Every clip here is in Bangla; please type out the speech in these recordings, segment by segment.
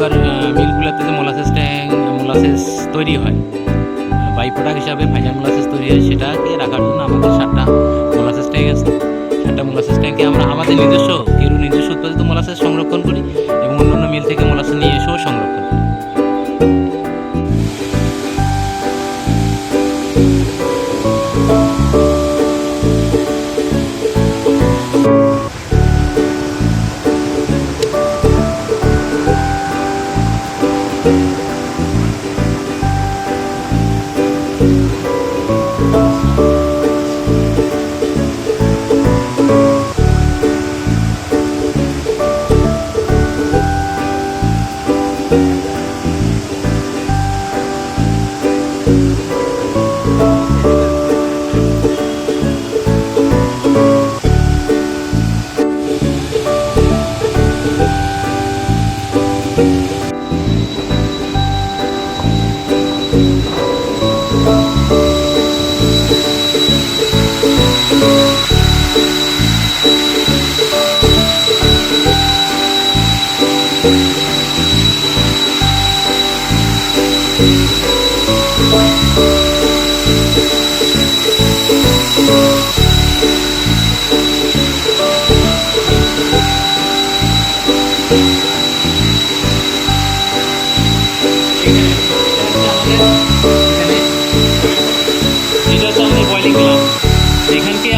সুগার মিলগুলোতে যে মোলাসেস ট্যাঙ্ক মোলাসেস তৈরি হয় বাই প্রোডাক্ট হিসাবে ফাইনাল মোলাসেস তৈরি হয়, সেটাকে রাখার জন্য আমাদের সাতটা মোলাসেস ট্যাঙ্ক আছে। সাতটা মোলাসেস ট্যাঙ্কে আমরা আমাদের নিজস্ব কেউ নিজস্ব উৎপাদিত মোলাসেস সংরক্ষণ করি।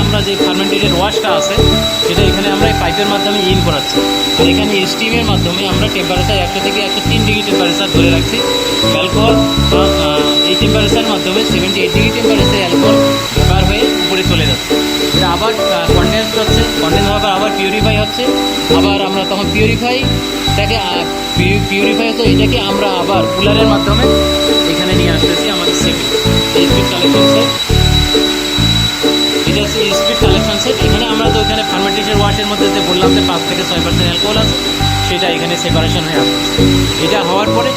আমরা যে ফার্মেন্টেডের ওয়াশটা আছে, সেটা এখানে আমরা পাইপের মাধ্যমে ইন করাচ্ছি। এখানে স্টিমের মাধ্যমে আমরা টেম্পারেচার একশো থেকে একশো তিন ডিগ্রি টেম্পারেচার ধরে রাখছি। অ্যালকোহল এই টেম্পারেচারের মাধ্যমে seventy eight degree temperature alcohol vapour হয়ে উপরে চলে যাচ্ছে। এটা আবার কন্ডেন্স হচ্ছে। কন্ডেন্স হওয়ার পর আবার পিউরিফাই হচ্ছে। আবার আমরা তখন পিউরিফাই এটাকে পিউরিফাই হচ্ছে। এটাকে আমরা আবার কুলারের মাধ্যমে এখানে নিয়ে আসতেছি আমাদের সেভেন এই চলে সেট এটা হচ্ছে স্পিড কালেকশন সেট এখানে আমরা তো ওখানে ফার্মেন্টেশন ওয়াশের মধ্যে যে বললাম যে পাঁচ থেকে ছয় পার্সেন্ট অ্যালকোহল আছে, সেটা এখানে সেপারেশন হয়ে আসছে। এটা হওয়ার পরে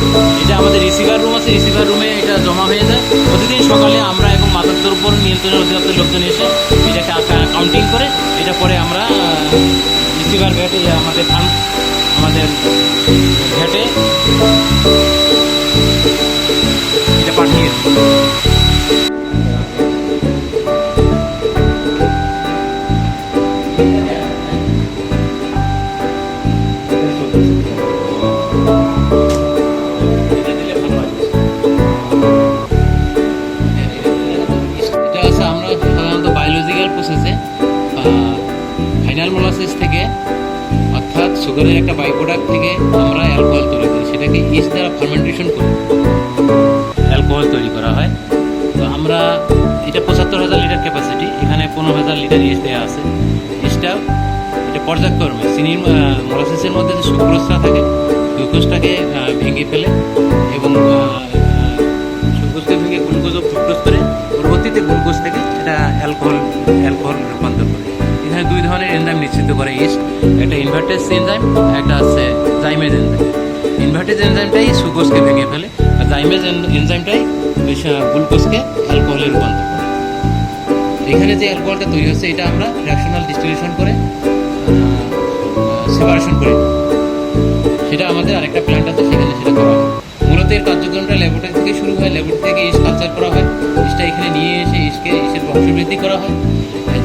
এটা আমাদের রিসিভার রুম আছে রিসিভার রুমে এটা জমা হয়ে যায়। প্রতিদিন সকালে আমরা এবং মাদকদ্রব্য উপর নিয়ন্ত্রণ অধিদপ্তরের লোকজন এসে এটাকে কাউন্টিং করে, এটা পরে আমরা রিসিভার ভ্যাটে আমাদের আমাদের ভ্যাটে সুগারের একটা বাই প্রোডাক্ট থেকে আমরা অ্যালকোহল তৈরি করি। সেটাকে ইস্ট দ্বারা ফার্মেন্টেশন করি। অ্যালকোহল তৈরি করা হয়। তো আমরা, এটা পঁচাত্তর হাজার লিটার ক্যাপাসিটি এখানে পনেরো হাজার লিটার ইস্ট দেওয়া আছে। ইস্টটা এটা পর্যায়ক্রমে চিনির মোলাসিসের মধ্যে যে সুক্রোজটা থাকে গ্লুকোজটাকে ভেঙে ফেলে এবং সুক্রোজকে ভেঙে গ্লুকোজ ও ফ্রুক্টোজ করে পরবর্তীতে গ্লুকোজ থেকে এটা অ্যালকোহল এনজাইম নিশ্চিত করে ইস্ট একটা ইনভার্টেজ এনজাইম একটা আছে জাইমেজ এনজাইম ইনভার্টেজ এনজাইমটাই সুক্রোজকে ভেঙে ফেলে, আর জাইমেজ এনজাইমটাই গ্লুকোজকে অ্যালকোহলে রূপান্তর করে। এখানে যে অ্যালকোহলটা তৈরি হচ্ছে, এটা আমরা ফ্র্যাকশনাল ডিস্ট্রিবিউশন করে সেপারেশন করে। সেটা আমাদের আরেকটা প্ল্যান্ট আছে, সেখানে সেটা করা হয়। মূলত এর কার্যক্রমটা ল্যাবরেটরি থেকে শুরু হয় ল্যাবরেটরি থেকে ইস্ট কালচার করা হয়। ইস্টটা এখানে নিয়ে এসে ইস্টকে ইস্টের বংশবৃদ্ধি করা হয়।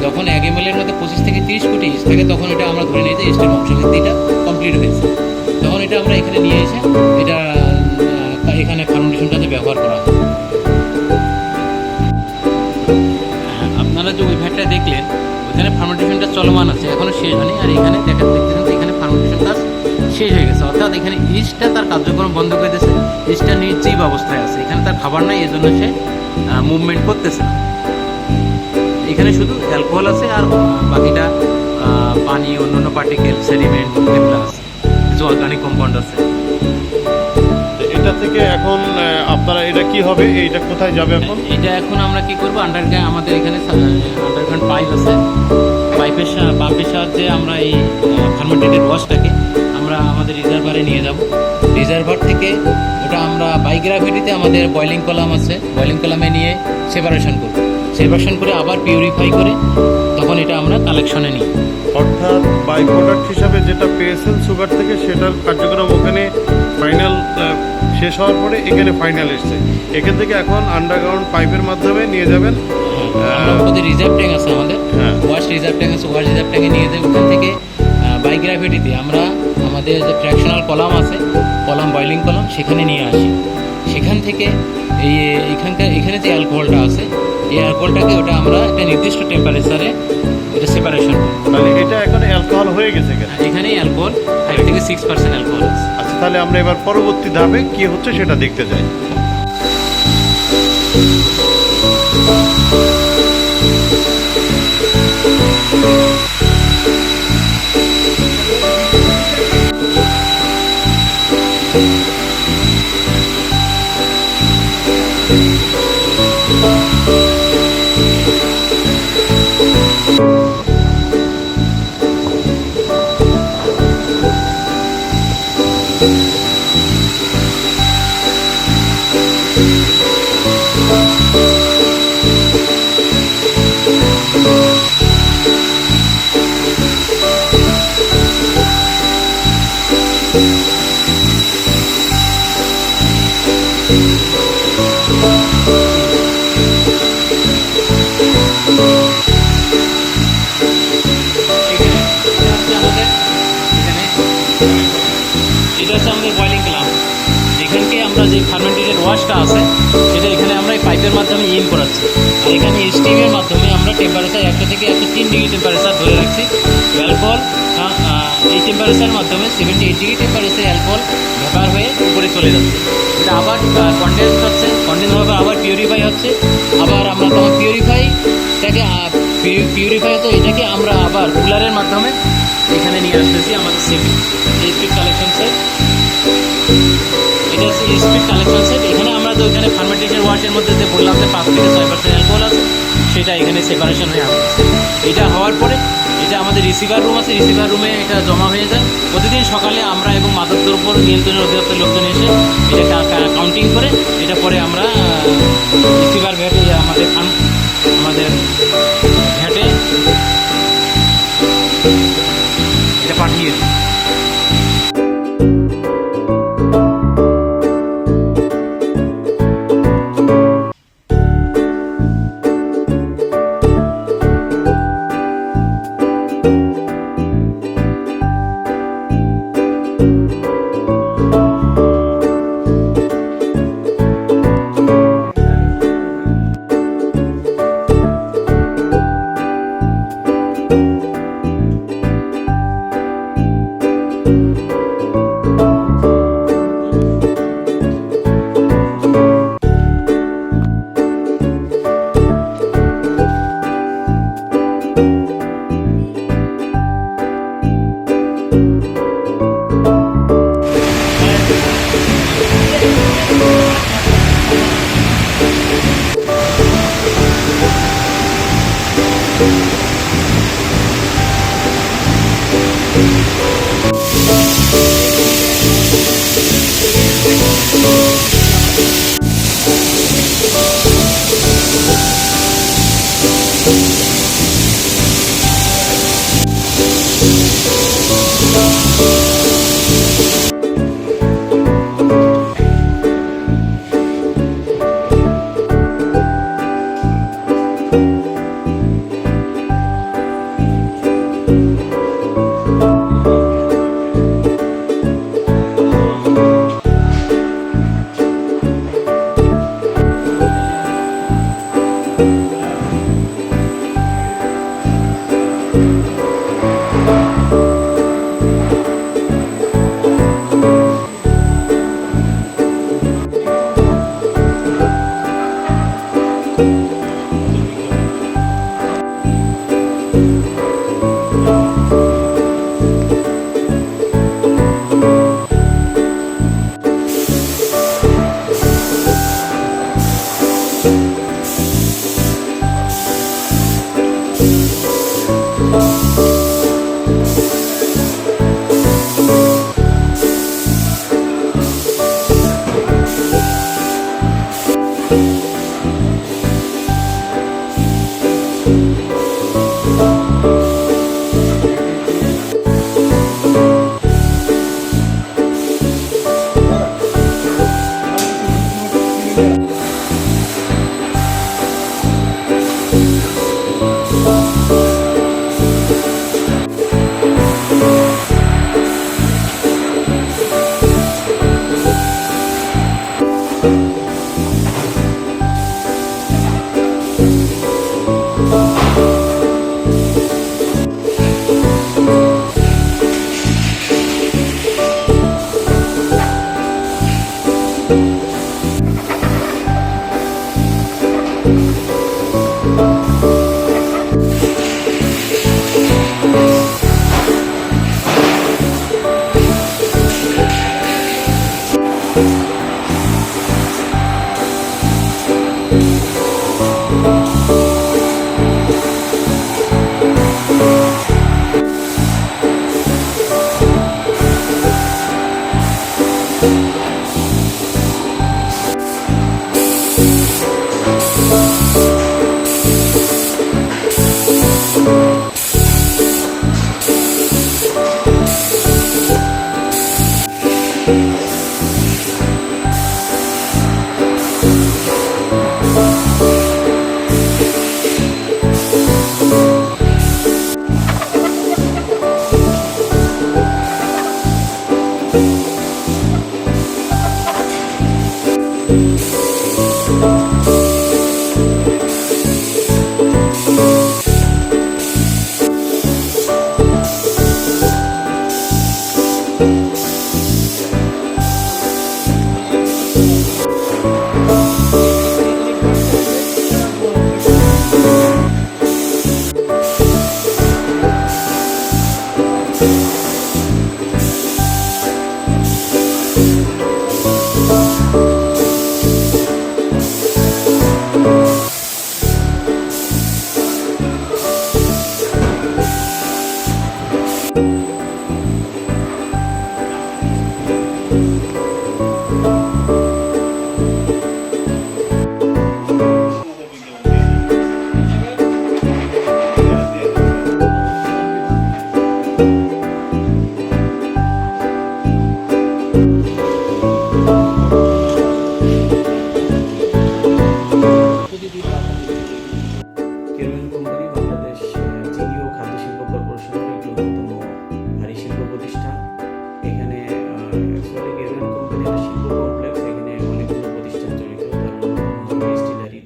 যখন এক এম মধ্যে পঁচিশ থেকে তিরিশ কোটি ইস্ট থাকে, তখন এটা আমরা ধরে নিই যে ইস্টের বংশবৃদ্ধিটা কমপ্লিট হয়েছে। তখন এটা আমরা এখানে নিয়ে এসে এটা এখানে ফার্মেন্টেশনটাতে ব্যবহার করা হয়। আপনারা যে ভ্যাটটা দেখলেন, ওখানে ফার্মেন্টেশনটা চলমান আছে, এখনও শেষ হয়নি, আর এখানে দেখা দেখতেছেন যে এখানে ফার্মেন্টেশন কাজ শেষ হয়ে গেছে। অর্থাৎ এখানে ইস্টটা তার কার্যক্রম বন্ধ করে দিয়েছে, ইস্টটা নিশ্চয়ই অবস্থায় আছে, এখানে তার খাবার নাই এই জন্য সে মুভমেন্ট করতেছে না। এখানে শুধু অ্যালকোহল আছে আর বাকিটা পানি অন্যান্য পার্টিকেল সেডিমেন্ট আছে। কিছু অর্গানিক কম্পাউন্ড আছে। তো এটা থেকে এখন আপনারা এটা কি হবে? এইটা কোথায় যাবে এখন? এটা এখন আমরা কি করব? আন্ডারগ্রাউন্ড আমাদের এখানে আন্ডারগ্রাউন্ড পাইপ আছে। পাইপের পাম্পের সাহায্যে আমরা এই ফার্মেন্টেডেড ওয়াশটাকে আমরা আমাদের রিজার্ভারে নিয়ে যাব। রিজার্ভার থেকে ওটা আমরা বাইগ্রাভিটিতে আমাদের বয়লিং কলাম আছে। বয়লিং কলামে নিয়ে সেপারেশন করব। সেপারেশন করে আবার পিউরিফাই করে তখন এটা আমরা কালেকশনে নিই। অর্থাৎ বাই প্রোডাক্ট হিসাবে যেটা পেয়েছেন সুগার থেকে সেটার কার্যক্রম ওখানে ফাইনাল শেষ হওয়ার পরে এখানে ফাইনাল এসছে। এখান থেকে এখন আন্ডারগ্রাউন্ড পাইপের মাধ্যমে নিয়ে যাবেন। আমরা ওদের রিজার্ভ ট্যাঙ্ক আছে আমাদের। হ্যাঁ। ওয়াশ রিজার্ভ ট্যাঙ্ক আছে ওয়াশ রিজার্ভ ট্যাঙ্কে নিয়ে যাই ওখান থেকে বায়োগ্রাফিটিতে আমরা আমাদের যে ফ্র্যাকশনাল কলাম আছে কলাম বয়লিং কলাম সেখানে নিয়ে আসি। সেখান থেকে এই এখানকার এখানে যে অ্যালকোহলটা আছে অ্যালকোহলটাকে ওটা আমরা একটা নির্দিষ্ট টেম্পারেচারে এটা সেপারেশন মানে তাহলে এটা এখন অ্যালকোহল হয়ে গেছে কেন? এখানেই অ্যালকোহল ফাইভ থেকে সিক্স পার্সেন্ট অ্যালকোহল। আছে আচ্ছা তাহলে আমরা এবার পরবর্তী ধাপে কি হচ্ছে সেটা দেখতে যাই ফার্মেন্টেড আছে, সেটা এখানে আমরা এই পাইপের মাধ্যমে ইন করাচ্ছি। আর এখানে স্টিমের মাধ্যমে আমরা টেম্পারেচার একটা থেকে একশো তিন ডিগ্রি টেম্পারেচার ধরে রাখছি। অ্যালকোহল এই টেম্পারেচারের মাধ্যমে seventy eight degree temperature alcohol vapour হয়ে উপরে চলে যাচ্ছে। এটা আবার কন্ডেন্স হচ্ছে কন্ডেন্স পর আবার পিউরিফাই হচ্ছে। আবার আমরা তখন পিউরিফাই এটাকে পিউরিফাই তো এটাকে আমরা আবার কুলারের মাধ্যমে এখানে নিয়ে আসতেছি আমাদের speed collection speed collection set এখানে আমরা তো ওইখানে ফার্মেন্টেশন ওয়াশের মধ্যে যে বললাম যে পাঁচ থেকে ছয় পার্সেন্ট অ্যালকোহল আছে, সেটা এখানে সেপারেশন হয়ে আসছে এটা হওয়ার পরে এটা আমাদের রিসিভার রুম আছে রিসিভার রুমে এটা জমা হয়ে যায়। প্রতিদিন সকালে আমরা এবং মাদকদ্রব্য নিয়ন্ত্রণের অধিদপ্তর লোকজন এসে এটা কাউন্টিং করে, এটা পরে আমরা রিসিভার ভ্যাটে আমাদের ফার্ম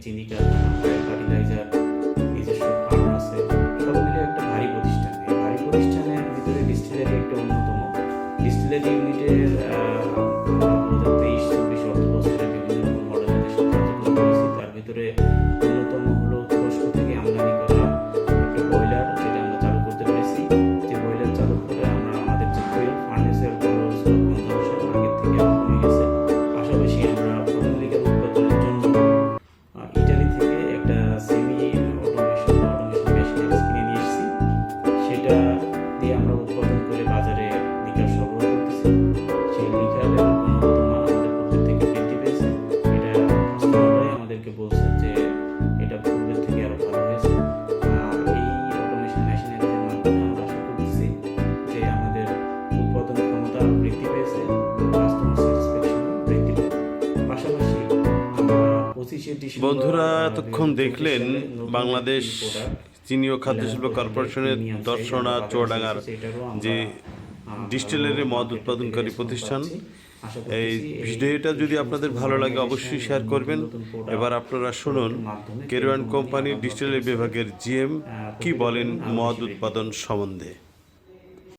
Sindikat. বন্ধুরা, এতক্ষণ দেখলেন বাংলাদেশ চিনি চীনীয় খাদ্যশিল্প কর্পোরেশনের দর্শনা চোডাঙ্গার যে ডিস্টিলারি মদ উৎপাদনকারী প্রতিষ্ঠান। এই ভিডিওটা যদি আপনাদের ভালো লাগে, অবশ্যই শেয়ার করবেন। এবার আপনারা শুনুন, কেরোয়ান কোম্পানি ডিস্টিলারি বিভাগের জিএম কি বলেন মদ উৎপাদন সম্বন্ধে।